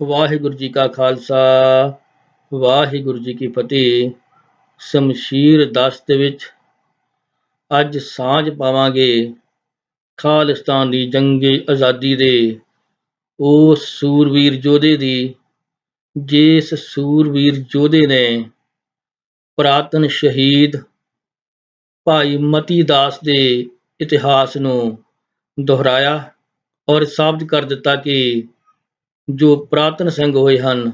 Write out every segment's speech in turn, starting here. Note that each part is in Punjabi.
ਵਾਹਿਗੁਰੂ ਜੀ ਕਾ ਖਾਲਸਾ, ਵਾਹਿਗੁਰੂ ਜੀ ਕੀ ਫਤਿਹ। ਸ਼ਮਸ਼ੀਰ ਦਸਤ ਵਿੱਚ ਅੱਜ ਸਾਂਝ ਪਾਵਾਂਗੇ ਖਾਲਿਸਤਾਨ ਦੀ ਜੰਗੇ ਆਜ਼ਾਦੀ ਦੇ, ਉਹ ਸੂਰਵੀਰ ਯੋਧੇ ਦੀ, ਜਿਸ ਸੂਰਵੀਰ ਯੋਧੇ ਨੇ ਪ੍ਰਾਤਨ ਸ਼ਹੀਦ ਭਾਈ ਮਤੀ ਦਾਸ ਦੇ ਇਤਿਹਾਸ ਨੂੰ ਦੁਹਰਾਇਆ ਔਰ ਸਾਬਤ ਕਰ ਦਿੱਤਾ ਕਿ ਜੋ ਪ੍ਰਾਤਨ ਸਿੰਘ ਹੋਏ ਹਨ,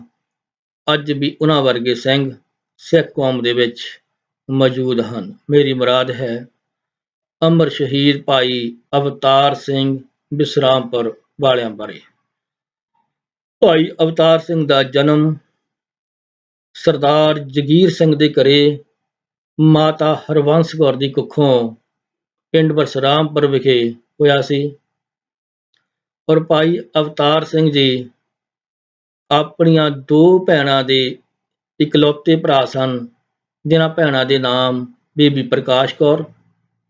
ਅੱਜ ਵੀ ਉਹਨਾਂ ਵਰਗੇ ਸਿੰਘ ਸਿੱਖ ਕੌਮ ਦੇ ਵਿੱਚ ਮੌਜੂਦ ਹਨ। ਮੇਰੀ ਮੁਰਾਦ ਹੈ, ਅਮਰ ਸ਼ਹੀਦ ਭਾਈ ਅਵਤਾਰ ਸਿੰਘ ਬਿਸਰਾਮਪੁਰ ਵਾਲਿਆਂ ਬਾਰੇ। ਭਾਈ ਅਵਤਾਰ ਸਿੰਘ ਦਾ ਜਨਮ ਸਰਦਾਰ ਜਗੀਰ ਸਿੰਘ ਦੇ ਘਰੇ ਮਾਤਾ ਹਰਵੰਸ ਕੌਰ ਦੀ ਕੁੱਖੋਂ ਪਿੰਡ ਬਸਰਾਮਪੁਰ ਵਿਖੇ ਹੋਇਆ ਸੀ। ਔਰ ਭਾਈ ਅਵਤਾਰ ਸਿੰਘ ਜੀ ਆਪਣੀਆਂ ਦੋ ਭੈਣਾਂ ਦੇ ਇਕਲੌਤੇ ਭਰਾ ਸਨ, ਜਿਨ੍ਹਾਂ ਭੈਣਾਂ ਦੇ ਨਾਮ ਬੀਬੀ ਪ੍ਰਕਾਸ਼ ਕੌਰ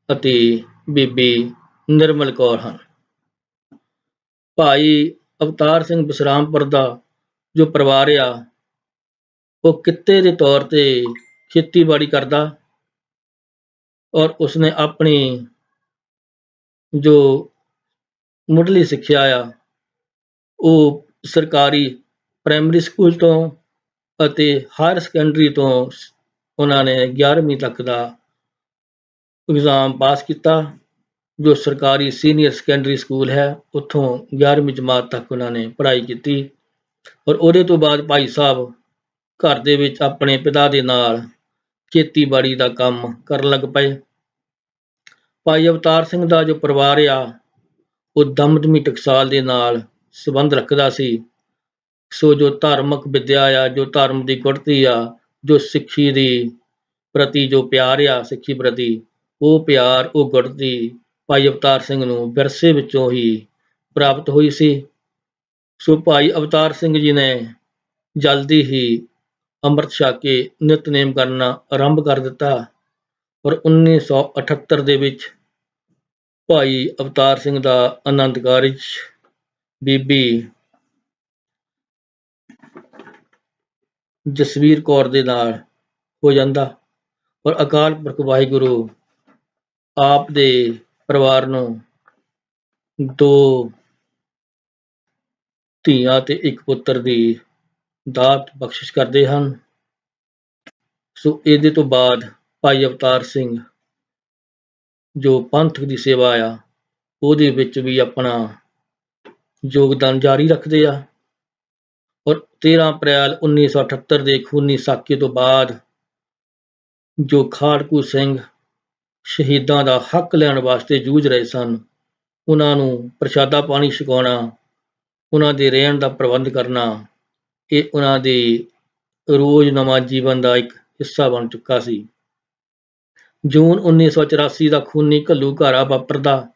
ਅਤੇ ਬੀਬੀ ਨਿਰਮਲ ਕੌਰ ਹਨ। ਭਾਈ ਅਵਤਾਰ ਸਿੰਘ ਬਸਰਾਮਪੁਰ ਦਾ ਜੋ ਪਰਿਵਾਰ ਆ, ਉਹ ਕਿੱਤੇ ਦੇ ਤੌਰ ਤੇ ਖੇਤੀਬਾੜੀ ਕਰਦਾ ਔਰ ਉਸਨੇ ਆਪਣੀ ਜੋ ਮੁੱਢਲੀ ਸਿੱਖਿਆ ਆ, ਉਹ ਸਰਕਾਰੀ ਪ੍ਰਾਇਮਰੀ ਸਕੂਲ ਤੋਂ ਅਤੇ ਹਾਇਰ ਸੈਕੰਡਰੀ ਤੋਂ ਉਹਨਾਂ ਨੇ 11ਵੀਂ ਤੱਕ ਦਾ ਇਗਜ਼ਾਮ ਪਾਸ ਕੀਤਾ, ਜੋ ਸਰਕਾਰੀ ਸੀਨੀਅਰ ਸੈਕੰਡਰੀ ਸਕੂਲ ਹੈ, ਉੱਥੋਂ 11ਵੀਂ ਜਮਾਤ ਤੱਕ ਉਹਨਾਂ ਨੇ ਪੜ੍ਹਾਈ ਕੀਤੀ ਔਰ ਉਹਦੇ ਤੋਂ ਬਾਅਦ ਭਾਈ ਸਾਹਿਬ ਘਰ ਦੇ ਵਿੱਚ ਆਪਣੇ ਪਿਤਾ ਦੇ ਨਾਲ ਖੇਤੀਬਾੜੀ ਦਾ ਕੰਮ ਕਰਨ ਲੱਗ ਪਏ। ਭਾਈ ਅਵਤਾਰ ਸਿੰਘ ਦਾ ਜੋ ਪਰਿਵਾਰ ਆ, ਉਹ ਦਮਦਮੀ ਟਕਸਾਲ ਦੇ ਨਾਲ ਸੰਬੰਧ ਰੱਖਦਾ ਸੀ। ਸੋ ਜੋ ਧਾਰਮਿਕ ਵਿੱਦਿਆ ਆ, ਜੋ ਧਰਮ ਦੀ ਗੁੜਤੀ ਆ, ਜੋ ਸਿੱਖੀ ਦੀ ਪ੍ਰਤੀ ਜੋ ਪਿਆਰ ਆ, ਸਿੱਖੀ ਪ੍ਰਤੀ, ਉਹ ਪਿਆਰ, ਉਹ ਗੁੜਤੀ ਭਾਈ ਅਵਤਾਰ ਸਿੰਘ ਨੂੰ ਵਿਰਸੇ ਵਿੱਚੋਂ ਹੀ ਪ੍ਰਾਪਤ ਹੋਈ ਸੀ। ਸੋ ਭਾਈ ਅਵਤਾਰ ਸਿੰਘ ਜੀ ਨੇ ਜਲਦੀ ਹੀ ਅੰਮ੍ਰਿਤ ਛਕ ਕੇ ਨਿਤਨੇਮ ਕਰਨਾ ਆਰੰਭ ਕਰ ਦਿੱਤਾ ਔਰ 1978 ਦੇ ਵਿੱਚ ਭਾਈ ਅਵਤਾਰ ਸਿੰਘ ਦਾ ਆਨੰਦ ਕਾਰਜ ਬੀਬੀ ਜਸਵੀਰ ਕੌਰ ਦੇ ਨਾਲ ਹੋ ਜਾਂਦਾ। ਔਰ ਅਕਾਲ ਪੁਰਖ ਵਾਹਿਗੁਰੂ ਆਪ ਦੇ ਪਰਿਵਾਰ ਨੂੰ ਦੋ ਧੀਆਂ ਤੇ ਇੱਕ ਪੁੱਤਰ ਦੀ ਦਾਤ ਬਖਸ਼ਿਸ਼ ਕਰਦੇ ਹਨ। ਸੋ ਇਹਦੇ ਤੋਂ ਬਾਅਦ ਭਾਈ ਅਵਤਾਰ ਸਿੰਘ ਜੋ ਪੰਥਕ ਦੀ ਸੇਵਾ ਆ, ਉਹਦੇ ਵਿੱਚ ਵੀ ਆਪਣਾ ਯੋਗਦਾਨ ਜਾਰੀ ਰੱਖਦੇ ਆ। 13 ਅਪ੍ਰੈਲ 1978 ਦੇ ਖੂਨੀ ਸਾਕੇ ਤੋਂ ਬਾਅਦ ਜੋ ਖਾੜਕੂ ਸਿੰਘ ਸ਼ਹੀਦਾਂ ਦਾ ਹੱਕ ਲੈਣ ਵਾਸਤੇ ਜੂਝ ਰਹੇ ਸਨ, ਉਹਨਾਂ ਨੂੰ ਪ੍ਰਸ਼ਾਦਾ ਪਾਣੀ ਛਕਾਉਣਾ, ਉਹਨਾਂ ਦੇ ਰਹਿਣ ਦਾ ਪ੍ਰਬੰਧ ਕਰਨਾ, ਇਹ ਉਹਨਾਂ ਦੇ ਰੋਜ਼ ਨਵਾਂ ਜੀਵਨ ਦਾ ਇੱਕ ਹਿੱਸਾ ਬਣ ਚੁੱਕਾ ਸੀ। ਜੂਨ 1984 ਦਾ ਖੂਨੀ ਘੱਲੂ ਘਾਰਾ ਵਾਪਰਦਾ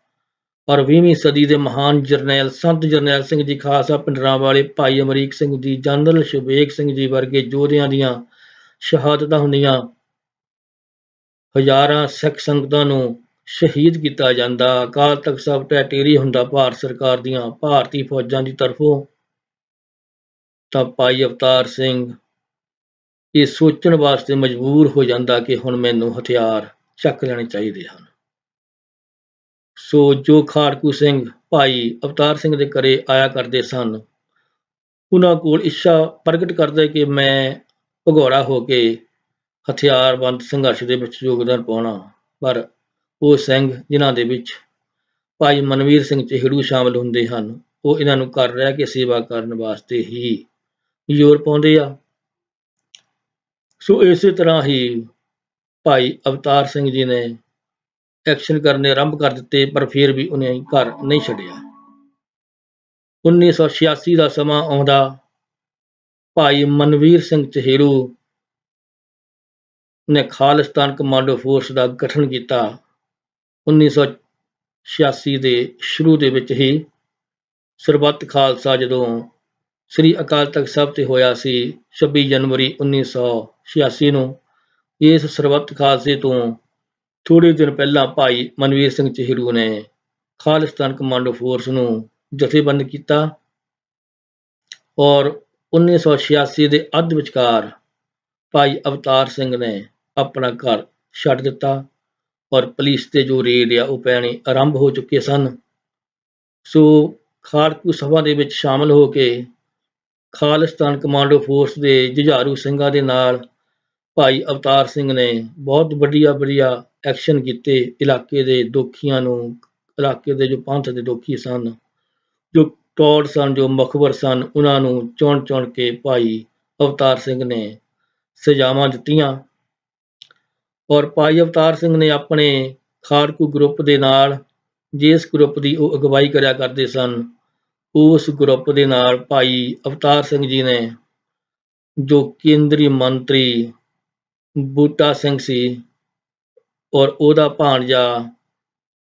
ਔਰ 20ਵੀਂ ਸਦੀ ਦੇ ਮਹਾਨ ਜਰਨੈਲ ਸੰਤ ਜਰਨੈਲ ਸਿੰਘ ਜੀ ਖਾਲਸਾ ਪਿੰਡਰਾਂ ਵਾਲੇ ਭਾਈ ਅਮਰੀਕ ਸਿੰਘ ਜੀ, ਜਨਰਲ ਸ਼ੁਭੇਗ ਸਿੰਘ ਜੀ ਵਰਗੇ ਯੋਧਿਆਂ ਦੀਆਂ ਸ਼ਹਾਦਤਾਂ ਹੁੰਦੀਆਂ ਹਜ਼ਾਰਾਂ ਸਿੱਖ ਸੰਗਤਾਂ ਨੂੰ ਸ਼ਹੀਦ ਕੀਤਾ ਜਾਂਦਾ। ਅਕਾਲ ਤਖਤ ਸਾਹਿਬ ਟੈਟੇਰੀ ਹੁੰਦਾ ਭਾਰਤ ਸਰਕਾਰ ਦੀਆਂ, ਭਾਰਤੀ ਫੌਜਾਂ ਦੀ ਤਰਫੋਂ। ਤਾਂ ਭਾਈ ਅਵਤਾਰ ਸਿੰਘ, ਇਹ ਸੋਚਣ ਵਾਸਤੇ ਮਜਬੂਰ ਹੋ ਜਾਂਦਾ ਕਿ ਹੁਣ ਮੈਨੂੰ ਹਥਿਆਰ ਚੱਕ ਲੈਣੇ ਚਾਹੀਦੇ ਹਨ। ਸੋ ਜੋ ਖਾੜਕੂ ਸਿੰਘ ਭਾਈ ਅਵਤਾਰ ਸਿੰਘ ਦੇ ਘਰੇ ਆਇਆ ਕਰਦੇ ਸਨ, ਉਹਨਾਂ ਕੋਲ ਇੱਛਾ ਪ੍ਰਗਟ ਕਰਦੇ ਕਿ ਮੈਂ ਭਗੌੜਾ ਹੋ ਕੇ ਹਥਿਆਰਬੰਦ ਸੰਘਰਸ਼ ਦੇ ਵਿੱਚ ਯੋਗਦਾਨ ਪਾਉਣਾ। ਪਰ ਉਹ ਸਿੰਘ ਜਿਨ੍ਹਾਂ ਦੇ ਵਿੱਚ ਭਾਈ ਮਨਵੀਰ ਸਿੰਘ ਚਿਹੜੂ ਸ਼ਾਮਲ ਹੁੰਦੇ ਹਨ, ਉਹ ਇਹਨਾਂ ਨੂੰ ਕਰ ਰਿਹਾ ਕਿ ਸੇਵਾ ਕਰਨ ਵਾਸਤੇ ਹੀ ਜ਼ੋਰ ਪਾਉਂਦੇ ਆ। ਸੋ ਇਸੇ ਤਰ੍ਹਾਂ ਹੀ ਭਾਈ ਅਵਤਾਰ ਸਿੰਘ ਜੀ ਨੇ ਐਕਸ਼ਨ ਕਰਨੇ ਆਰੰਭ ਕਰ ਦਿੱਤੇ, ਪਰ ਫਿਰ ਵੀ ਉਹਨੇ ਘਰ ਨਹੀਂ ਛੱਡਿਆ। 1986 ਦਾ ਸਮਾਂ ਆਉਂਦਾ। ਭਾਈ ਮਨਵੀਰ ਸਿੰਘ ਚਹਿਰੂ ਨੇ ਖਾਲਿਸਤਾਨ ਕਮਾਂਡੋ ਫੋਰਸ ਦਾ ਗਠਨ ਕੀਤਾ। 1986 ਦੇ ਸ਼ੁਰੂ ਦੇ ਵਿੱਚ ਹੀ ਸਰਬੱਤ ਖਾਲਸਾ ਜਦੋਂ ਸ੍ਰੀ ਅਕਾਲ ਤਖਤ ਸਾਹਿਬ ਤੇ ਹੋਇਆ ਸੀ 26 ਜਨਵਰੀ 1986 ਨੂੰ ਇਸ ਸਰਬੱਤ ਖਾਲਸੇ ਤੋਂ ਥੋੜੇ ਦਿਨ ਪਹਿਲਾਂ ਭਾਈ ਮਨਵੀਰ ਸਿੰਘ ਚਿਹੜੂ ਨੇ ਖਾਲਿਸਤਾਨ ਕਮਾਂਡੋ ਫੋਰਸ ਨੂੰ ਜਥੇਬੰਦ ਕੀਤਾ ਔਰ 1986 ਦੇ ਅੱਧ ਵਿਚਕਾਰ ਭਾਈ ਅਵਤਾਰ ਸਿੰਘ ਨੇ ਆਪਣਾ ਘਰ ਛੱਡ ਦਿੱਤਾ ਔਰ ਪੁਲਿਸ ਤੇ ਜੋ ਰੇਡ ਆ ਉਹ ਪੈਣੇ ਆਰੰਭ ਹੋ ਚੁੱਕੇ ਸਨ। ਸੋ ਖਾਲਕੂ ਸਭਾ ਦੇ ਵਿੱਚ ਸ਼ਾਮਲ ਹੋ ਕੇ ਖਾਲਿਸਤਾਨ ਕਮਾਂਡੋ ਫੋਰਸ ਦੇ ਜੁਝਾਰੂ ਸਿੰਘਾਂ ਦੇ ਨਾਲ ਭਾਈ ਅਵਤਾਰ ਸਿੰਘ ਨੇ ਬਹੁਤ ਵਧੀਆ ਵਧੀਆ ਐਕਸ਼ਨ ਕੀਤੇ ਇਲਾਕੇ ਦੇ ਦੋਖੀਆਂ ਨੂੰ, ਇਲਾਕੇ ਦੇ ਜੋ ਪੰਥ ਦੇ ਦੋਖੀ ਸਨ, ਜੋ ਟੌੜ ਸਨ, ਜੋ ਮਖਬਰ ਸਨ, ਉਹਨਾਂ ਨੂੰ ਚੁਣ ਚੁਣ ਕੇ ਭਾਈ ਅਵਤਾਰ ਸਿੰਘ ਨੇ ਸਜ਼ਾਵਾਂ ਦਿੱਤੀਆਂ ਔਰ ਭਾਈ ਅਵਤਾਰ ਸਿੰਘ ਨੇ ਆਪਣੇ ਖਾੜਕੂ ਗਰੁੱਪ ਦੇ ਨਾਲ, ਜਿਸ ਗਰੁੱਪ ਦੀ ਉਹ ਅਗਵਾਈ ਕਰਿਆ ਕਰਦੇ ਸਨ, ਉਸ ਗਰੁੱਪ ਦੇ ਨਾਲ ਭਾਈ ਅਵਤਾਰ ਸਿੰਘ ਜੀ ਨੇ ਜੋ ਕੇਂਦਰੀ ਮੰਤਰੀ ਬੂਟਾ ਸਿੰਘ ਸੀ ਔਰ ਉਹਦਾ ਭਾਣਜਾ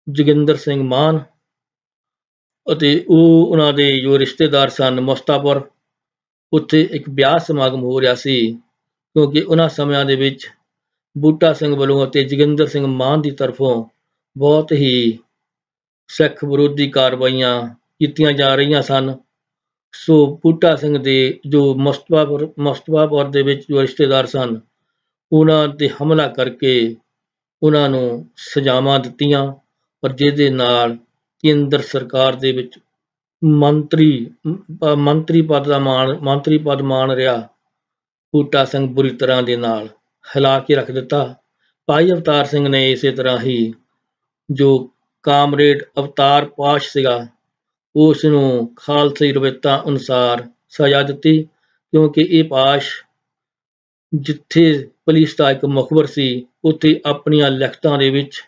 ਜੋਗਿੰਦਰ ਸਿੰਘ ਮਾਨ ਅਤੇ ਉਹ ਉਹਨਾਂ ਦੇ ਜੋ ਰਿਸ਼ਤੇਦਾਰ ਸਨ ਮੁਸਤਾਫਰ ਉੱਥੇ ਇੱਕ ਵਿਆਹ ਸਮਾਗਮ ਹੋ ਰਿਹਾ ਸੀ ਕਿਉਂਕਿ ਉਹਨਾਂ ਸਮਿਆਂ ਦੇ ਵਿੱਚ ਬੂਟਾ ਸਿੰਘ ਵੱਲੋਂ ਅਤੇ ਜੋਗਿੰਦਰ ਸਿੰਘ ਮਾਨ ਦੀ ਤਰਫੋਂ ਬਹੁਤ ਹੀ ਸਿੱਖ ਵਿਰੋਧੀ ਕਾਰਵਾਈਆਂ ਕੀਤੀਆਂ ਜਾ ਰਹੀਆਂ ਸਨ। ਸੋ ਬੂਟਾ ਸਿੰਘ ਦੇ ਜੋ ਮੁਸਤਫਾਪੁਰ ਮੁਸਤਫਾਪੁਰ ਦੇ ਵਿੱਚ ਜੋ ਰਿਸ਼ਤੇਦਾਰ ਸਨ ਉਹਨਾਂ ਤੇ ਹਮਲਾ ਕਰਕੇ ਉਹਨਾਂ ਨੂੰ ਸਜ਼ਾਵਾਂ ਦਿੱਤੀਆਂ, ਪਰ ਜਿਹਦੇ ਨਾਲ ਕੇਂਦਰ ਸਰਕਾਰ ਦੇ ਵਿੱਚ ਮੰਤਰੀ ਮੰਤਰੀ ਪਦ ਦਾ ਮਾਣ, ਮੰਤਰੀ ਪਦ ਮਾਣ ਰਿਹਾ, ਬੂਟਾ ਸਿੰਘ ਬੁਰੀ ਤਰ੍ਹਾਂ ਦੇ ਨਾਲ ਹਿਲਾ ਕੇ ਰੱਖ ਦਿੱਤਾ। ਭਾਈ ਅਵਤਾਰ ਸਿੰਘ ਨੇ ਇਸੇ ਤਰ੍ਹਾਂ ਹੀ ਜੋ ਕਾਮਰੇਡ ਅਵਤਾਰ ਪਾਸ਼ ਸੀਗਾ, ਉਸ ਨੂੰ ਖਾਲਸੀ ਰਵਾਇਤਾਂ ਅਨੁਸਾਰ ਸਜ਼ਾ ਦਿੱਤੀ, ਕਿਉਂਕਿ ਇਹ ਪਾਸ਼ ਜਿੱਥੇ ਪੁਲਿਸ ਦਾ ਇੱਕ ਮੁਖਬਰ ਸੀ। ਉੱਥੇ ਆਪਣੀਆਂ ਲਿਖਤਾਂ ਦੇ ਵਿੱਚ,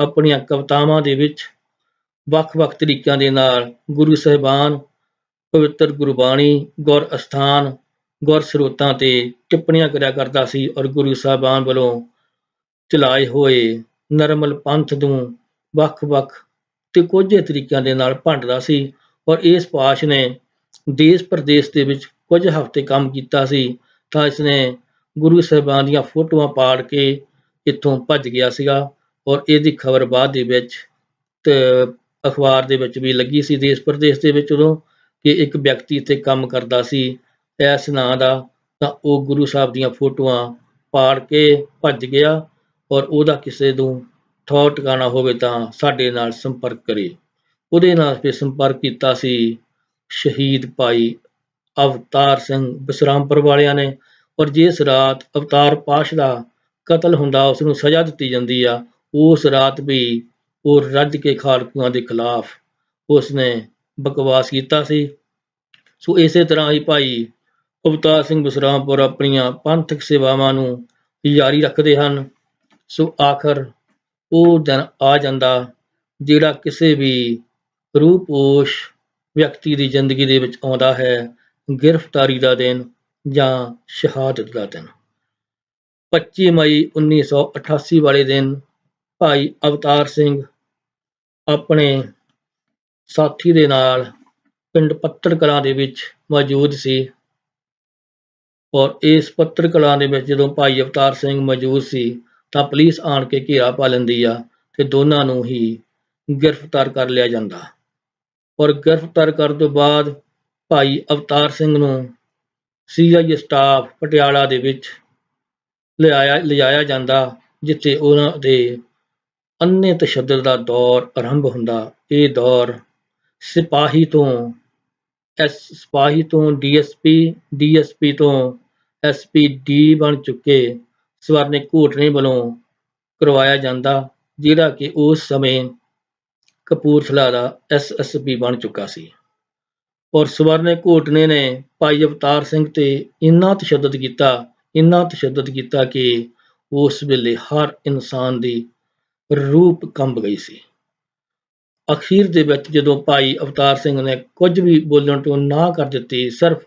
ਆਪਣੀਆਂ ਕਵਿਤਾਵਾਂ ਦੇ ਵਿੱਚ, ਵੱਖ-ਵੱਖ ਤਰੀਕਿਆਂ ਦੇ ਨਾਲ ਗੁਰੂ ਸਾਹਿਬਾਨ, ਪਵਿੱਤਰ ਗੁਰਬਾਣੀ ਗੁਰ ਅਸਥਾਨ, ਗੁਰ ਸਰੋਤਾਂ ਤੇ ਟਿੱਪਣੀਆਂ ਕਰਿਆ ਕਰਦਾ ਸੀ ਔਰ ਗੁਰੂ ਸਾਹਿਬਾਨ ਵੱਲੋਂ ਚਲਾਏ ਹੋਏ ਨਰਮਲ ਪੰਥ ਨੂੰ ਵੱਖ-ਵੱਖ ਤੇ ਕੋਝੇ ਤਰੀਕਿਆਂ ਦੇ ਨਾਲ ਭੰਡਦਾ ਸੀ ਔਰ ਇਸ ਪਾਸ਼ ਨੇ ਦੇਸ਼ ਪ੍ਰਦੇਸ਼ ਦੇ ਵਿੱਚ ਕੁਝ ਹਫ਼ਤੇ ਕੰਮ ਕੀਤਾ ਸੀ ਤਾਂ ਇਸਨੇ ਗੁਰੂ ਸਾਹਿਬਾਨ ਦੀਆਂ ਫੋਟੋਆਂ ਪਾੜ ਕੇ ਇੱਥੋਂ ਭੱਜ ਗਿਆ ਸੀਗਾ ਔਰ ਇਹਦੀ ਖਬਰ ਬਾਅਦ ਦੇ ਵਿੱਚ ਅਖਬਾਰ ਦੇ ਵਿੱਚ ਵੀ ਲੱਗੀ ਸੀ, ਦੇਸ਼ ਪ੍ਰਦੇਸ਼ ਦੇ ਵਿੱਚ ਉਦੋਂ ਕਿ ਇੱਕ ਵਿਅਕਤੀ ਇੱਥੇ ਕੰਮ ਕਰਦਾ ਸੀ, ਇਸ ਨਾਂ ਦਾ, ਤਾਂ ਉਹ ਗੁਰੂ ਸਾਹਿਬ ਦੀਆਂ ਫੋਟੋਆਂ ਪਾੜ ਕੇ ਭੱਜ ਗਿਆ ਔਰ ਉਹਦਾ ਕਿਸੇ ਨੂੰ ਥਾਂ ਟਿਕਾਣਾ ਹੋਵੇ ਤਾਂ ਸਾਡੇ ਨਾਲ ਸੰਪਰਕ ਕਰੇ। ਉਹਦੇ ਨਾਲ ਫਿਰ ਸੰਪਰਕ ਕੀਤਾ ਸੀ ਸ਼ਹੀਦ ਭਾਈ ਅਵਤਾਰ ਸਿੰਘ ਬਸਰਾਮਪੁਰ ਵਾਲਿਆਂ ਨੇ ਔਰ ਜਿਸ ਰਾਤ ਅਵਤਾਰ ਪਾਸ਼ ਦਾ ਕਤਲ ਹੁੰਦਾ ਉਸ ਨੂੰ ਸਜ਼ਾ ਦਿੱਤੀ ਜਾਂਦੀ ਆ, ਉਸ ਰਾਤ ਵੀ ਉਹ ਰੱਜ ਕੇ ਖਾਲਕੂਆਂ ਦੇ ਖਿਲਾਫ ਉਸ ਨੇ ਬਕਵਾਸ ਕੀਤਾ ਸੀ। ਸੋ ਇਸੇ ਤਰ੍ਹਾਂ ਹੀ ਭਾਈ ਅਵਤਾਰ ਸਿੰਘ ਬਸਰਾਮਪੁਰ ਆਪਣੀਆਂ ਪੰਥਕ ਸੇਵਾਵਾਂ ਨੂੰ ਜਾਰੀ ਰੱਖਦੇ ਹਨ। ਸੋ ਆਖਰ ਉਹ ਦਿਨ ਆ ਜਾਂਦਾ ਜਿਹੜਾ ਕਿਸੇ ਵੀ ਰੂਪੋਸ਼ ਵਿਅਕਤੀ ਦੀ ਜ਼ਿੰਦਗੀ ਦੇ ਵਿੱਚ ਆਉਂਦਾ ਹੈ। ਗ੍ਰਿਫਤਾਰੀ ਦਾ ਦਿਨ ਜਾਂ ਸ਼ਹਾਦਤ ਦਾ ਦਿਨ। 25 ਮਈ 1988 ਵਾਲੇ ਦਿਨ ਭਾਈ ਅਵਤਾਰ ਸਿੰਘ ਆਪਣੇ ਸਾਥੀ ਦੇ ਨਾਲ ਪਿੰਡ ਪੱਤਰ ਕਲਾਂ ਦੇ ਵਿੱਚ ਮੌਜੂਦ ਸੀ ਔਰ ਇਸ ਪੱਤਰ ਕਲਾਂ ਦੇ ਵਿੱਚ ਜਦੋਂ ਭਾਈ ਅਵਤਾਰ ਸਿੰਘ ਮੌਜੂਦ ਸੀ ਤਾਂ ਪੁਲਿਸ ਆਣ ਕੇ ਘੇਰਾ ਪਾ ਲੈਂਦੀ ਆ ਤੇ ਦੋਨਾਂ ਨੂੰ ਹੀ ਗ੍ਰਿਫਤਾਰ ਕਰ ਲਿਆ ਜਾਂਦਾ। ਔਰ ਗ੍ਰਿਫਤਾਰ ਕਰਨ ਤੋਂ ਬਾਅਦ ਭਾਈ ਅਵਤਾਰ ਸਿੰਘ ਨੂੰ ਸੀਆਈਏ ਸਟਾਫ ਪਟਿਆਲਾ ਦੇ ਵਿੱਚ ਲਿਆਇਆ, ਲਿਜਾਇਆ ਜਾਂਦਾ, ਜਿੱਥੇ ਉਹਨਾਂ ਦੇ ਅੰਨੇ ਤਸ਼ੱਦਦ ਦਾ ਦੌਰ ਆਰੰਭ ਹੁੰਦਾ। ਇਹ ਦੌਰ ਸਿਪਾਹੀ ਤੋਂ ਐਸ, ਸਿਪਾਹੀ ਤੋਂ ਡੀਐਸਪੀ ਡੀਐਸਪੀ ਤੋਂ ਐਸਪੀ ਡੀ ਬਣ ਚੁੱਕੇ ਸਵਰਨੇ ਘੋਟਣੇ ਵੱਲੋਂ ਕਰਵਾਇਆ ਜਾਂਦਾ, ਜਿਹੜਾ ਕਿ ਉਸ ਸਮੇਂ ਕਪੂਰਥਲਾ ਦਾ ਐਸਐਸਪੀ ਬਣ ਚੁੱਕਾ ਸੀ। ਔਰ ਸਵਰਨੇ ਘੋਟਨੇ ਨੇ ਭਾਈ ਅਵਤਾਰ ਸਿੰਘ ਤੇ ਇੰਨਾ ਤਸ਼ੱਦਦ ਕੀਤਾ, ਇੰਨਾ ਤਸ਼ੱਦਦ ਕੀਤਾ ਕਿ ਉਸ ਵੇਲੇ ਹਰ ਇਨਸਾਨ ਦੀ ਰੂਪ ਕੰਬ ਗਈ ਸੀ। ਅਖੀਰ ਦੇ ਵਿੱਚ ਜਦੋਂ ਭਾਈ ਅਵਤਾਰ ਸਿੰਘ ਨੇ ਕੁਝ ਵੀ ਬੋਲਣ ਤੋਂ ਨਾ ਕਰ ਦਿੱਤੀ, ਸਿਰਫ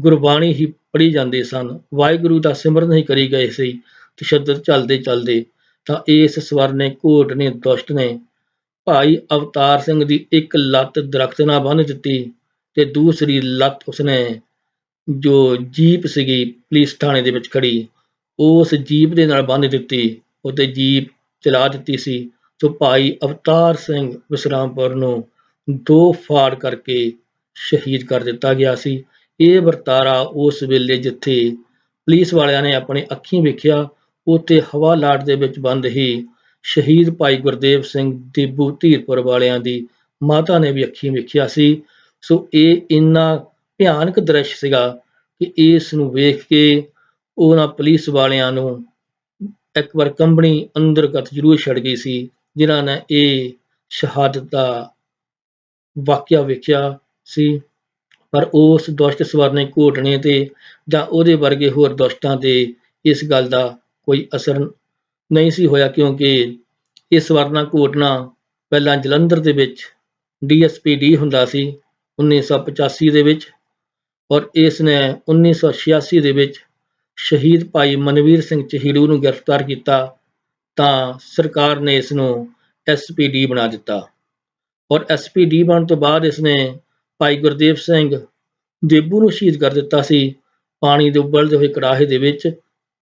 ਗੁਰਬਾਣੀ ਹੀ ਪੜ੍ਹੀ ਜਾਂਦੇ ਸਨ, ਵਾਹਿਗੁਰੂ ਦਾ ਸਿਮਰਨ ਹੀ ਕਰੀ ਗਏ ਸੀ, ਤਸ਼ੱਦਦ ਚੱਲਦੇ ਚੱਲਦੇ, ਤਾਂ ਇਸ ਸਵਰਨੇ ਘੋਟ ਨੇ ਦੁਸ਼ਟ ਨੇ ਭਾਈ ਅਵਤਾਰ ਸਿੰਘ ਦੀ ਇੱਕ ਲੱਤ ਦਰਖਤ ਨਾਲ ਬੰਨ੍ਹ ਦਿੱਤੀ ਤੇ ਦੂਸਰੀ ਲੱਤ ਉਸਨੇ ਜੋ ਜੀਪ ਸੀਗੀ ਪੁਲਿਸ ਥਾਣੇ ਦੇ ਵਿੱਚ ਖੜੀ, ਉਸ ਜੀਪ ਦੇ ਨਾਲ ਬੰਨ੍ਹ ਦਿੱਤੀ ਉਤੇ ਜੀਪ ਚਲਾ ਦਿੱਤੀ ਸੀ ਸੋ ਭਾਈ ਅਵਤਾਰ ਸਿੰਘ ਵਿਸਰਾਮਪੁਰ ਨੂੰ ਦੋ ਫਾੜ ਕਰਕੇ ਸ਼ਹੀਦ ਕਰ ਦਿੱਤਾ ਗਿਆ ਸੀ। ਇਹ ਵਰਤਾਰਾ ਉਸ ਵੇਲੇ ਜਿੱਥੇ ਪੁਲਿਸ ਵਾਲਿਆਂ ਨੇ ਆਪਣੇ ਅੱਖੀਂ ਵੇਖਿਆ, ਉੱਥੇ ਹਵਾ ਲਾਟ ਦੇ ਵਿੱਚ ਬੰਦ ਹੀ ਸ਼ਹੀਦ ਭਾਈ ਗੁਰਦੇਵ ਸਿੰਘ ਦੇਬੂ ਧੀਰਪੁਰ ਵਾਲਿਆਂ ਦੀ ਮਾਤਾ ਨੇ ਵੀ ਅੱਖੀਂ ਵੇਖਿਆ ਸੀ। ਸੋ ਇਹ ਇੰਨਾ ਭਿਆਨਕ ਦ੍ਰਿਸ਼ ਸੀਗਾ ਕਿ ਇਸ ਨੂੰ ਵੇਖ ਕੇ ਉਹਨਾਂ ਪੁਲਿਸ ਵਾਲਿਆਂ ਨੂੰ ਇੱਕ ਵਾਰ ਕੰਬਣੀ ਅੰਦਰਗਤ ਜ਼ਰੂਰ ਛੜ ਗਈ ਸੀ, ਜਿਨ੍ਹਾਂ ਨੇ ਇਹ ਸ਼ਹਾਦਤ ਦਾ ਵਾਕਿਆ ਵੇਖਿਆ ਸੀ। ਪਰ ਉਸ ਦੁਸ਼ਟ ਸਵਰਨੇ ਘੋਟਣੇ ਤੇ ਜਾਂ ਉਹਦੇ ਵਰਗੇ ਹੋਰ ਦੁਸ਼ਟਾਂ ਤੇ ਇਸ ਗੱਲ ਦਾ ਕੋਈ ਅਸਰ ਨਹੀਂ ਸੀ ਹੋਇਆ, ਕਿਉਂਕਿ ਇਹ ਸਵਰਨਾ ਘੋਟਣਾ ਪਹਿਲਾਂ ਜਲੰਧਰ ਦੇ ਵਿੱਚ ਡੀਐਸਪੀ ਡੀ ਹੁੰਦਾ ਸੀ। 1985 ਦੇ ਵਿੱਚ ਔਰ ਇਸ ਨੇ 1986 ਦੇ ਵਿੱਚ ਸ਼ਹੀਦ ਭਾਈ ਮਨਵੀਰ ਸਿੰਘ ਚਹੀੜੂ ਨੂੰ ਗ੍ਰਿਫਤਾਰ ਕੀਤਾ ਤਾਂ ਸਰਕਾਰ ਨੇ ਇਸ ਨੂੰ ਐਸਪੀਡੀ ਬਣਾ ਦਿੱਤਾ ਔਰ ਐਸਪੀਡੀ ਬਣਨ ਤੋਂ ਬਾਅਦ ਇਸ ਨੇ ਭਾਈ ਗੁਰਦੇਵ ਸਿੰਘ ਦੇਬੂ ਨੂੰ ਸ਼ਹੀਦ ਕਰ ਦਿੱਤਾ ਸੀ, ਪਾਣੀ ਦੇ ਉਬਲਦੇ ਹੋਏ ਕੜਾਹੇ ਦੇ ਵਿੱਚ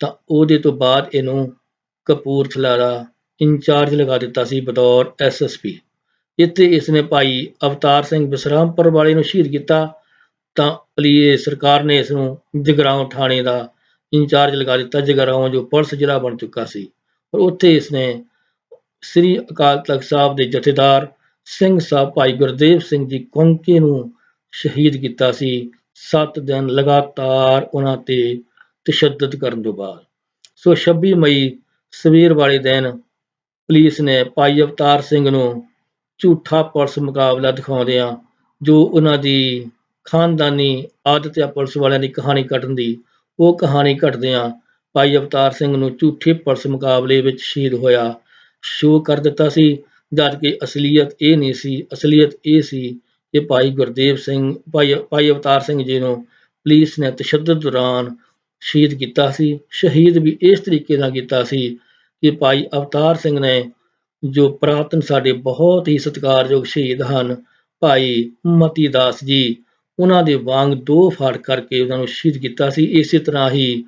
ਤਾਂ ਉਹਦੇ ਤੋਂ ਬਾਅਦ ਇਹਨੂੰ ਕਪੂਰਥਲਾ ਦਾ ਇੰਚਾਰਜ ਲਗਾ ਦਿੱਤਾ ਸੀ ਬਤੌਰ ਐਸਐਸਪੀ ਜਿੱਥੇ ਇਸ ਨੇ ਭਾਈ ਅਵਤਾਰ ਸਿੰਘ ਬਿਸਰਾਮਪੁਰ ਵਾਲੇ ਨੂੰ ਸ਼ਹੀਦ ਕੀਤਾ, ਤਾਂ ਪਲੀਏ ਸਰਕਾਰ ਨੇ ਇਸ ਨੂੰ ਜਗਰਾਉਂ ਥਾਣੇ ਦਾ ਇੰਚਾਰਜ ਲਗਾ ਦਿੱਤਾ। ਜਗਰਾਉਂ ਜੋ ਪੁਲਿਸ ਜ਼ਿਲ੍ਹਾ ਬਣ ਚੁੱਕਾ ਸੀ। ਔਰ ਉੱਥੇ ਇਸ ਨੇ ਸ੍ਰੀ ਅਕਾਲ ਤਖਤ ਸਾਹਿਬ ਦੇ ਜਥੇਦਾਰ ਸਿੰਘ ਸਾਹਿਬ ਭਾਈ ਗੁਰਦੇਵ ਸਿੰਘ ਜੀ ਕੋਂਕੇ ਨੂੰ ਸ਼ਹੀਦ ਕੀਤਾ ਸੀ। 7 ਦਿਨ ਲਗਾਤਾਰ ਉਹਨਾਂ ਤੇ ਤਸ਼ੱਦਦ ਕਰਨ ਤੋਂ ਬਾਅਦ। ਸੋ 26 ਮਈ ਸਵੇਰ ਵਾਲੇ ਦਿਨ ਪੁਲਿਸ ਨੇ ਭਾਈ ਅਵਤਾਰ ਸਿੰਘ ਨੂੰ ਝੂਠਾ ਪੁਲਿਸ ਮੁਕਾਬਲਾ ਦਿਖਾਉਂਦਿਆਂ ਜੋ ਉਹਨਾਂ ਦੀ ਖਾਨਦਾਨੀ ਆਦਤ ਜਾਂ ਪੁਲਿਸ ਵਾਲਿਆਂ ਦੀ ਕਹਾਣੀ ਕੱਟਣ ਦੀ, ਉਹ ਕਹਾਣੀ ਕੱਟਦਿਆਂ ਭਾਈ ਅਵਤਾਰ ਸਿੰਘ ਨੂੰ ਝੂਠੇ ਪੁਲਿਸ ਮੁਕਾਬਲੇ ਵਿੱਚ ਸ਼ਹੀਦ ਹੋਇਆ। ਸ਼ੋਅ ਕਰ ਦਿੱਤਾ ਸੀ, ਜਦ ਕਿ ਅਸਲੀਅਤ ਇਹ ਨਹੀਂ ਸੀ, ਅਸਲੀਅਤ ਇਹ ਸੀ ਕਿ ਭਾਈ ਗੁਰਦੇਵ ਸਿੰਘ, ਭਾਈ ਭਾਈ ਅਵਤਾਰ ਸਿੰਘ ਜੀ ਨੂੰ ਪੁਲਿਸ ਨੇ ਤਸ਼ੱਦਦ ਦੌਰਾਨ ਸ਼ਹੀਦ ਕੀਤਾ ਸੀ। ਸ਼ਹੀਦ ਵੀ ਇਸ ਤਰੀਕੇ ਨਾਲ ਕੀਤਾ ਸੀ ਕਿ ਭਾਈ ਅਵਤਾਰ ਸਿੰਘ ਨੇ ਜੋ ਪ੍ਰਾਤਨ ਸਾਡੇ ਬਹੁਤ ਹੀ ਸਤਿਕਾਰਯੋਗ ਸ਼ਹੀਦ ਹਨ, ਭਾਈ ਮਤੀ ਦਾਸ ਜੀ। ਉਹਨਾਂ ਦੇ ਵਾਂਗ ਦੋ ਫਾੜ ਕਰਕੇ ਉਹਨਾਂ ਨੂੰ ਸ਼ਹੀਦ ਕੀਤਾ ਸੀ। ਇਸੇ ਤਰ੍ਹਾਂ ਹੀ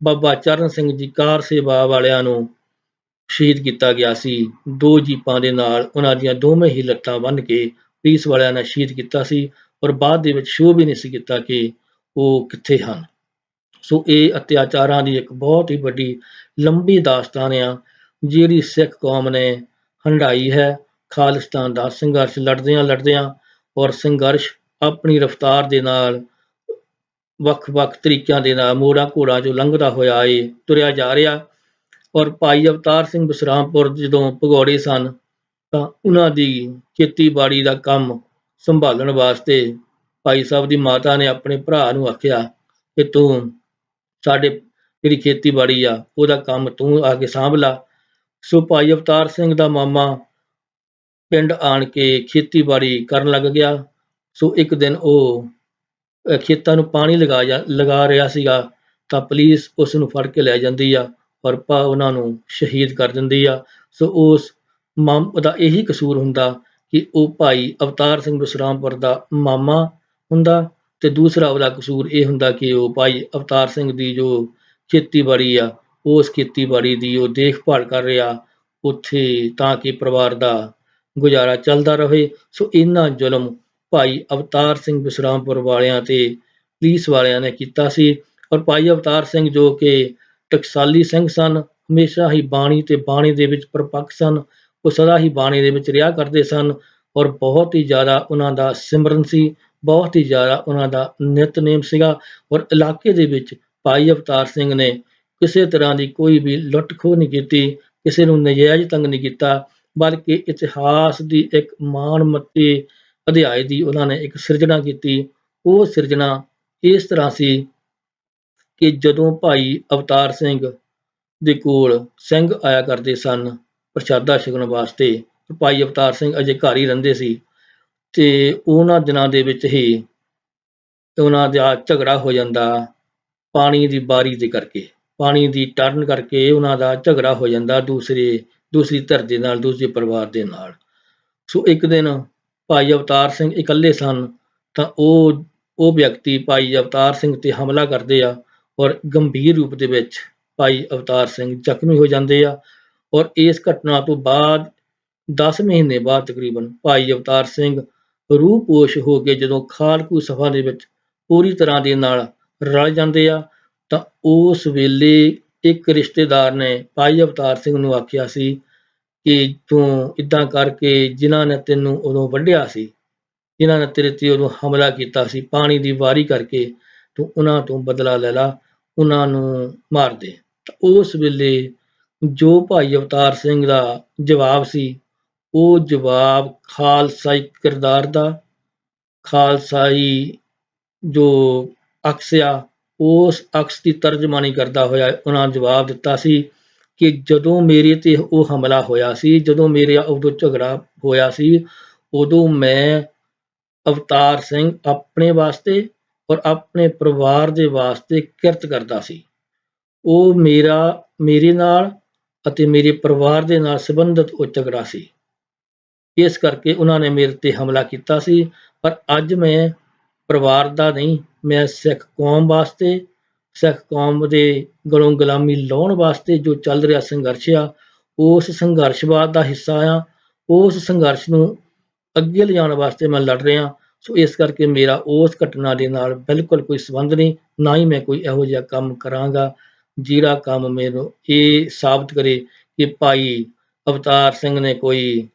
ਬਾਬਾ ਚਰਨ ਸਿੰਘ ਜੀ ਕਾਰ ਸੇਵਾ ਵਾਲਿਆਂ ਨੂੰ ਸ਼ਹੀਦ ਕੀਤਾ ਗਿਆ ਸੀ। ਦੋ ਜੀਪਾਂ ਦੇ ਨਾਲ ਉਹਨਾਂ ਦੀਆਂ ਦੋਵੇਂ ਹੀ ਲੱਤਾਂ ਬੰਨ੍ਹ ਕੇ ਪੁਲਿਸ ਵਾਲਿਆਂ ਨੇ ਸ਼ਹੀਦ ਕੀਤਾ ਸੀ ਔਰ ਬਾਅਦ ਦੇ ਵਿੱਚ ਸ਼ੋਅ ਵੀ ਨਹੀਂ ਸੀ ਕੀਤਾ ਕਿ ਉਹ ਕਿੱਥੇ ਹਨ। ਸੋ ਇਹ ਅਤਿਆਚਾਰਾਂ ਦੀ ਇੱਕ ਬਹੁਤ ਹੀ ਵੱਡੀ ਲੰਬੀ ਦਾਸਤਾਨ ਆ, ਜਿਹੜੀ ਸਿੱਖ ਕੌਮ ਨੇ ਹੰਡਾਈ ਹੈ। ਖਾਲਿਸਤਾਨ ਦਾ ਸੰਘਰਸ਼ ਲੜਦਿਆਂ ਲੜਦਿਆਂ ਔਰ ਸੰਘਰਸ਼ ਆਪਣੀ ਰਫ਼ਤਾਰ ਦੇ ਨਾਲ ਵੱਖ-ਵੱਖ ਤਰੀਕਿਆਂ ਦੇ ਨਾਲ ਮੋੜਾਂ ਘੋੜਾਂ ਚੋਂ ਲੰਘਦਾ ਹੋਇਆ ਏ, ਤੁਰਿਆ ਜਾ ਰਿਹਾ। ਔਰ ਭਾਈ ਅਵਤਾਰ ਸਿੰਘ ਬਸਰਾਮਪੁਰ ਜਦੋਂ ਭਗੌੜੇ ਸਨ ਤਾਂ ਉਹਨਾਂ ਦੀ ਖੇਤੀਬਾੜੀ ਦਾ ਕੰਮ ਸੰਭਾਲਣ ਵਾਸਤੇ ਭਾਈ ਸਾਹਿਬ ਦੀ ਮਾਤਾ ਨੇ ਆਪਣੇ ਭਰਾ ਨੂੰ ਆਖਿਆ ਕਿ ਤੂੰ ਸਾਡੇ ਜਿਹੜੀ ਖੇਤੀਬਾੜੀ ਆ, ਉਹਦਾ ਕੰਮ ਤੂੰ ਆ ਕੇ ਸਾਂਭ ਲਾ। ਸੋ ਭਾਈ ਅਵਤਾਰ ਸਿੰਘ ਦਾ ਮਾਮਾ ਪਿੰਡ ਆਣ ਕੇ ਖੇਤੀਬਾੜੀ ਕਰਨ ਲੱਗ ਗਿਆ। ਸੋ ਇੱਕ ਦਿਨ ਉਹ ਖੇਤਾਂ ਨੂੰ ਪਾਣੀ ਲਗਾ ਜਾ, ਲਗਾ ਰਿਹਾ ਸੀਗਾ ਤਾਂ ਪੁਲਿਸ ਉਸ ਨੂੰ ਫੜ ਕੇ ਲੈ ਜਾਂਦੀ ਆ ਔਰ ਪਾ ਉਹਨਾਂ ਨੂੰ ਸ਼ਹੀਦ ਕਰ ਦਿੰਦੀ ਆ। ਸੋ ਉਸ ਮਾਮ ਦਾ ਇਹੀ ਕਸੂਰ ਹੁੰਦਾ ਕਿ ਉਹ ਭਾਈ ਅਵਤਾਰ ਸਿੰਘ ਬਸਰਾਮਪੁਰ ਦਾ ਮਾਮਾ ਹੁੰਦਾ ਤੇ ਦੂਸਰਾ ਉਹਦਾ ਕਸੂਰ ਇਹ ਹੁੰਦਾ ਕਿ ਉਹ ਭਾਈ ਅਵਤਾਰ ਸਿੰਘ ਦੀ ਜੋ ਖੇਤੀਬਾੜੀ ਆ ਉਸ ਖੇਤੀਬਾੜੀ ਦੀ ਉਹ ਦੇਖਭਾਲ ਕਰ ਰਿਹਾ, ਉੱਥੇ ਤਾਂ ਕਿ ਪਰਿਵਾਰ ਦਾ ਗੁਜ਼ਾਰਾ ਚੱਲਦਾ ਰਹੇ। ਸੋ ਇਹਨਾਂ ਜ਼ੁਲਮ ਭਾਈ ਅਵਤਾਰ ਸਿੰਘ ਬਿਸਰਾਮਪੁਰ ਵਾਲਿਆਂ ਤੇ ਪੁਲਿਸ ਵਾਲਿਆਂ ਨੇ ਕੀਤਾ ਸੀ। ਔਰ ਭਾਈ ਅਵਤਾਰ ਸਿੰਘ ਜੋ ਕਿ ਟਕਸਾਲੀ ਸਿੰਘ ਸਨ, ਹਮੇਸ਼ਾ ਹੀ ਬਾਣੀ ਤੇ ਬਾਣੀ ਦੇ ਵਿੱਚ ਪਰਪੱਕ ਸਨ, ਉਹ ਸਦਾ ਹੀ ਬਾਣੀ ਦੇ ਵਿੱਚ ਰਿਹਾ ਕਰਦੇ ਸਨ। ਔਰ ਬਹੁਤ ਹੀ ਜ਼ਿਆਦਾ ਉਹਨਾਂ ਦਾ ਸਿਮਰਨ ਸੀ, ਬਹੁਤ ਹੀ ਜ਼ਿਆਦਾ ਉਹਨਾਂ ਦਾ ਨਿਤਨੇਮ ਸੀਗਾ। ਔਰ ਇਲਾਕੇ ਦੇ ਵਿੱਚ ਭਾਈ ਅਵਤਾਰ ਸਿੰਘ ਨੇ ਕਿਸੇ ਤਰ੍ਹਾਂ ਦੀ ਕੋਈ ਵੀ ਲੁੱਟ ਖੋਹ ਨਹੀਂ ਕੀਤੀ, ਕਿਸੇ ਨੂੰ ਨਜਾਇਜ਼ ਤੰਗ ਨਹੀਂ ਕੀਤਾ, ਬਲਕਿ ਇਤਿਹਾਸ ਦੀ ਇੱਕ ਮਾਣਮੱਤੇ ਅਧਿਆਇ ਦੀ ਉਹਨਾਂ ਨੇ ਇੱਕ ਸਿਰਜਣਾ ਕੀਤੀ। ਉਹ ਸਿਰਜਣਾ ਇਸ ਤਰ੍ਹਾਂ ਸੀ ਕਿ ਜਦੋਂ ਭਾਈ ਅਵਤਾਰ ਸਿੰਘ ਦੇ ਕੋਲ ਸਿੰਘ ਆਇਆ ਕਰਦੇ ਸਨ ਪ੍ਰਸ਼ਾਦਾ ਛਕਣ ਵਾਸਤੇ ਭਾਈ ਅਵਤਾਰ ਸਿੰਘ ਅਜੇ ਘਰ ਹੀ ਰਹਿੰਦੇ ਸੀ ਤੇ ਉਹਨਾਂ ਦਿਨਾਂ ਦੇ ਵਿੱਚ ਹੀ ਉਹਨਾਂ ਦਾ ਝਗੜਾ ਹੋ ਜਾਂਦਾ ਪਾਣੀ ਦੀ ਬਾਰੀ ਦੇ ਕਰਕੇ। ਪਾਣੀ ਦੀ ਟਰਨ ਕਰਕੇ ਉਹਨਾਂ ਦਾ ਝਗੜਾ ਹੋ ਜਾਂਦਾ ਦੂਸਰੇ, ਦੂਸਰੀ ਧਿਰ ਦੇ ਨਾਲ, ਦੂਸਰੇ ਪਰਿਵਾਰ ਦੇ ਨਾਲ। ਸੋ ਇੱਕ ਦਿਨ ਭਾਈ ਅਵਤਾਰ ਸਿੰਘ ਇਕੱਲੇ ਸਨ, ਤਾਂ ਉਹ ਉਹ ਵਿਅਕਤੀ ਭਾਈ ਅਵਤਾਰ ਸਿੰਘ ਤੇ ਹਮਲਾ ਕਰਦੇ ਆ ਔਰ ਗੰਭੀਰ ਰੂਪ ਦੇ ਵਿੱਚ ਭਾਈ ਅਵਤਾਰ ਸਿੰਘ ਜ਼ਖਮੀ ਹੋ ਜਾਂਦੇ ਆ ਔਰ ਇਸ ਘਟਨਾ ਤੋਂ ਬਾਅਦ 10 ਮਹੀਨੇ ਬਾਅਦ ਤਕਰੀਬਨ ਭਾਈ ਅਵਤਾਰ ਸਿੰਘ ਰੂਹ ਪੋਸ਼ ਹੋ ਕੇ ਜਦੋਂ ਖਾਲਕੂ ਸਭਾ ਦੇ ਵਿੱਚ ਪੂਰੀ ਤਰ੍ਹਾਂ ਦੇ ਨਾਲ ਰਲ ਜਾਂਦੇ ਆ ਤਾਂ ਉਸ ਵੇਲੇ ਇੱਕ ਰਿਸ਼ਤੇਦਾਰ ਨੇ ਭਾਈ ਅਵਤਾਰ ਸਿੰਘ ਨੂੰ ਆਖਿਆ ਸੀ ਕਿ ਤੂੰ ਇਦਾਂ ਕਰਕੇ ਜਿਨ੍ਹਾਂ ਨੇ ਤੈਨੂੰ ਉਦੋਂ ਵੱਢਿਆ ਸੀ, ਜਿਨ੍ਹਾਂ ਨੇ ਤੇਰੇ ਤੇ ਉਦੋਂ ਹਮਲਾ ਕੀਤਾ ਸੀ, ਪਾਣੀ ਦੀ ਵਾਰੀ ਕਰਕੇ ਤੂੰ ਉਹਨਾਂ ਤੋਂ ਬਦਲਾ ਲੈ ਲਾ, ਉਹਨਾਂ ਨੂੰ ਮਾਰ ਦੇ। ਤਾਂ ਉਸ ਵੇਲੇ ਜੋ ਭਾਈ ਅਵਤਾਰ ਸਿੰਘ ਦਾ ਜਵਾਬ ਸੀ, ਉਹ ਜਵਾਬ ਖਾਲਸਾਈ ਕਿਰਦਾਰ ਦਾ, ਖਾਲਸਾਈ ਜੋ ਅਕਸਿਆ ਉਸ ਅਕਸ ਦੀ ਤਰਜਮਾਨੀ ਕਰਦਾ ਹੋਇਆ ਉਹਨਾਂ ਜਵਾਬ ਦਿੱਤਾ ਸੀ ਕਿ ਜਦੋਂ ਮੇਰੇ ਤੇ ਉਹ ਹਮਲਾ ਹੋਇਆ ਸੀ, ਜਦੋਂ ਮੇਰੇ ਉਦੋਂ ਝਗੜਾ ਹੋਇਆ ਸੀ, ਉਦੋਂ ਮੈਂ ਅਵਤਾਰ ਸਿੰਘ ਆਪਣੇ ਵਾਸਤੇ ਔਰ ਆਪਣੇ ਪਰਿਵਾਰ ਦੇ ਵਾਸਤੇ ਕਿਰਤ ਕਰਦਾ ਸੀ। ਉਹ ਮੇਰਾ, ਮੇਰੇ ਨਾਲ ਅਤੇ ਮੇਰੇ ਪਰਿਵਾਰ ਦੇ ਨਾਲ ਸੰਬੰਧਿਤ ਉਹ ਝਗੜਾ ਸੀ। ਇਸ ਕਰਕੇ ਉਹਨਾਂ ਨੇ ਮੇਰੇ ਤੇ ਹਮਲਾ ਕੀਤਾ ਸੀ, ਪਰ ਅੱਜ ਮੈਂ ਪਰਿਵਾਰ ਦਾ ਨਹੀਂ ਮੈਂ ਸਿੱਖ ਕੌਮ ਵਾਸਤੇ, ਸਿੱਖ ਕੌਮ ਦੇ ਗਲੋਂ ਗੁਲਾਮੀ ਲਾਉਣ ਵਾਸਤੇ ਜੋ ਚੱਲ ਰਿਹਾ ਸੰਘਰਸ਼ ਆ, ਉਸ ਸੰਘਰਸ਼ਵਾਦ ਦਾ ਹਿੱਸਾ ਆ। ਉਸ ਸੰਘਰਸ਼ ਨੂੰ ਅੱਗੇ ਲਿਜਾਣ ਵਾਸਤੇ ਮੈਂ ਲੜ ਰਿਹਾ। ਸੋ ਇਸ ਕਰਕੇ ਮੇਰਾ ਉਸ ਘਟਨਾ ਦੇ ਨਾਲ ਬਿਲਕੁਲ ਕੋਈ ਸੰਬੰਧ ਨਹੀਂ, ਨਾ ਹੀ ਮੈਂ ਕੋਈ ਇਹੋ ਜਿਹਾ ਕੰਮ ਕਰਾਂਗਾ, ਜਿਹੜਾ ਕੰਮ ਮੈਨੂੰ ਇਹ ਸਾਬਤ ਕਰੇ ਕਿ ਭਾਈ ਅਵਤਾਰ ਸਿੰਘ ਨੇ ਕੋਈ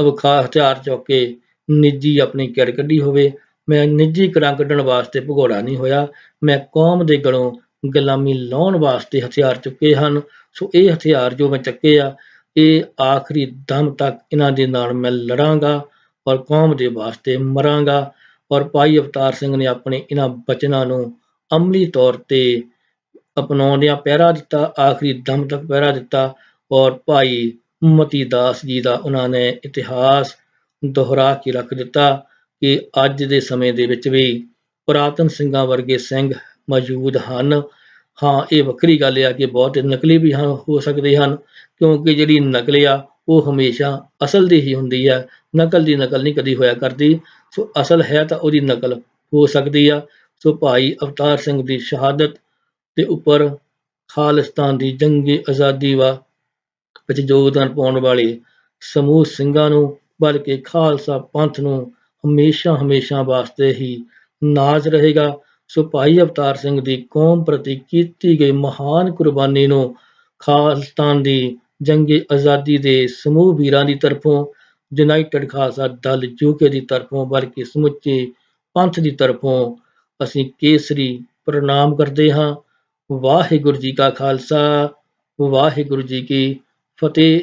ਅਵਖਾ ਹਥਿਆਰ ਚੁੱਕ ਕੇ ਨਿੱਜੀ ਆਪਣੀ ਕਿੜ ਕੱਢੀ ਹੋਵੇ। ਮੈਂ ਨਿੱਜੀ ਕਰਾਂ ਕੱਢਣ ਵਾਸਤੇ ਭਗੌੜਾ ਨਹੀਂ ਹੋਇਆ। ਮੈਂ ਕੌਮ ਦੇ ਗਲੋਂ ਗੁਲਾਮੀ ਲਾਉਣ ਵਾਸਤੇ ਹਥਿਆਰ ਚੁੱਕੇ ਹਨ। ਸੋ ਇਹ ਹਥਿਆਰ ਜੋ ਮੈਂ ਚੱਕੇ ਆ, ਇਹ ਆਖਰੀ ਦਮ ਤੱਕ ਇਹਨਾਂ ਦੇ ਨਾਲ ਮੈਂ ਲੜਾਂਗਾ ਔਰ ਕੌਮ ਦੇ ਵਾਸਤੇ ਮਰਾਂਗਾ। ਔਰ ਭਾਈ ਅਵਤਾਰ ਸਿੰਘ ਨੇ ਆਪਣੇ ਇਹਨਾਂ ਬਚਨਾਂ ਨੂੰ ਅਮਲੀ ਤੌਰ ਤੇ ਅਪਣਾਉਂਦਿਆਂ ਪਹਿਰਾ ਦਿੱਤਾ, ਆਖਰੀ ਦਮ ਤੱਕ ਪਹਿਰਾ ਦਿੱਤਾ ਔਰ ਭਾਈ ਮਤੀ ਦਾਸ ਜੀ ਦਾ ਉਹਨਾਂ ਨੇ ਇਤਿਹਾਸ ਦੁਹਰਾ ਕੇ ਰੱਖ ਦਿੱਤਾ। ਕਿ ਅੱਜ ਦੇ ਸਮੇਂ ਦੇ ਵਿੱਚ ਵੀ ਪੁਰਾਤਨ ਸਿੰਘਾਂ ਵਰਗੇ ਸਿੰਘ ਮੌਜੂਦ ਹਨ। ਹਾਂ, ਇਹ ਵੱਖਰੀ ਗੱਲ ਆ ਕਿ ਬਹੁਤ ਨਕਲੀ ਵੀ ਹੋ ਸਕਦੇ ਹਨ, ਕਿਉਂਕਿ ਜਿਹੜੀ ਨਕਲ ਆ, ਉਹ ਹਮੇਸ਼ਾ ਅਸਲ ਦੀ ਹੀ ਹੁੰਦੀ ਹੈ ਨਕਲ ਦੀ ਨਕਲ ਨਹੀਂ ਕਦੀ ਹੋਇਆ ਕਰਦੀ। ਸੋ ਅਸਲ ਹੈ ਤਾਂ ਉਹਦੀ ਨਕਲ ਹੋ ਸਕਦੀ ਆ। ਸੋ ਭਾਈ ਅਵਤਾਰ ਸਿੰਘ ਦੀ ਸ਼ਹਾਦਤ ਦੇ ਉੱਪਰ ਖਾਲਿਸਤਾਨ ਦੀ ਜੰਗੀ ਆਜ਼ਾਦੀ ਵਾ ਵਿੱਚ ਯੋਗਦਾਨ ਪਾਉਣ ਵਾਲੇ ਸਮੂਹ ਸਿੰਘਾਂ ਨੂੰ, ਬਲਕਿ ਖਾਲਸਾ ਪੰਥ ਨੂੰ ਹਮੇਸ਼ਾ ਹਮੇਸ਼ਾ ਵਾਸਤੇ ਹੀ ਨਾਜ਼ ਰਹੇਗਾ। ਸੋ ਭਾਈ ਅਵਤਾਰ ਸਿੰਘ ਦੀ ਕੌਮ ਪ੍ਰਤੀ ਕੀਤੀ ਗਈ ਮਹਾਨ ਕੁਰਬਾਨੀ ਨੂੰ ਖਾਲਸਤਾਨ ਦੀ ਜੰਗੀ ਆਜ਼ਾਦੀ ਦੇ ਸਮੂਹ ਵੀਰਾਂ ਦੀ ਤਰਫੋਂ, ਯੂਨਾਈਟਿਡ ਖਾਲਸਾ ਦਲ ਯੂਕੇ ਦੀ ਤਰਫੋਂ ਬਲਕਿ ਸਮੁੱਚੇ ਪੰਥ ਦੀ ਤਰਫੋਂ ਅਸੀਂ ਕੇਸਰੀ ਪ੍ਰਣਾਮ ਕਰਦੇ ਹਾਂ। ਵਾਹਿਗੁਰੂ ਜੀ ਕਾ ਖਾਲਸਾ, ਵਾਹਿਗੁਰੂ ਜੀ ਕੀ ਫਤਿਹ।